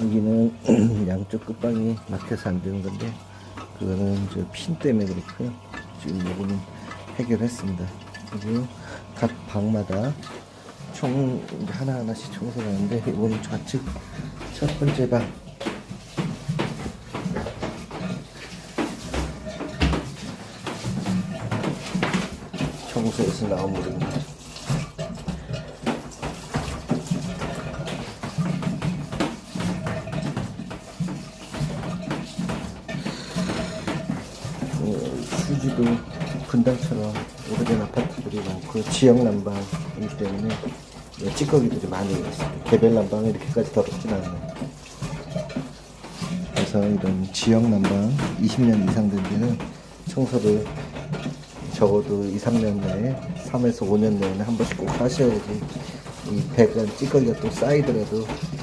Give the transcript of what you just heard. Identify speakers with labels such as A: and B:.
A: 여기는 양쪽 끝방이 막혀서 안 되는 건데 그거는 저 핀 때문에 그렇고요. 지금 요거는 해결했습니다. 그리고 각 방마다 총 하나하나씩 청소를 하는데 이거는 좌측 첫 번째 방 청소에서 나온 물입니다. 어, 휴지도 분당처럼 오래된 아파트들이 많고 지역 난방이기 때문에 네, 찌꺼기들이 많이 있습니다. 개별 난방은 이렇게까지 더럽진 않아요. 그래서 이런 지역 난방 20년 이상 된 데는 청소를 적어도 2, 3년 내에 3에서 5년 내에는 한 번씩 꼭 하셔야지 이 배관 찌꺼기가 또 쌓이더라도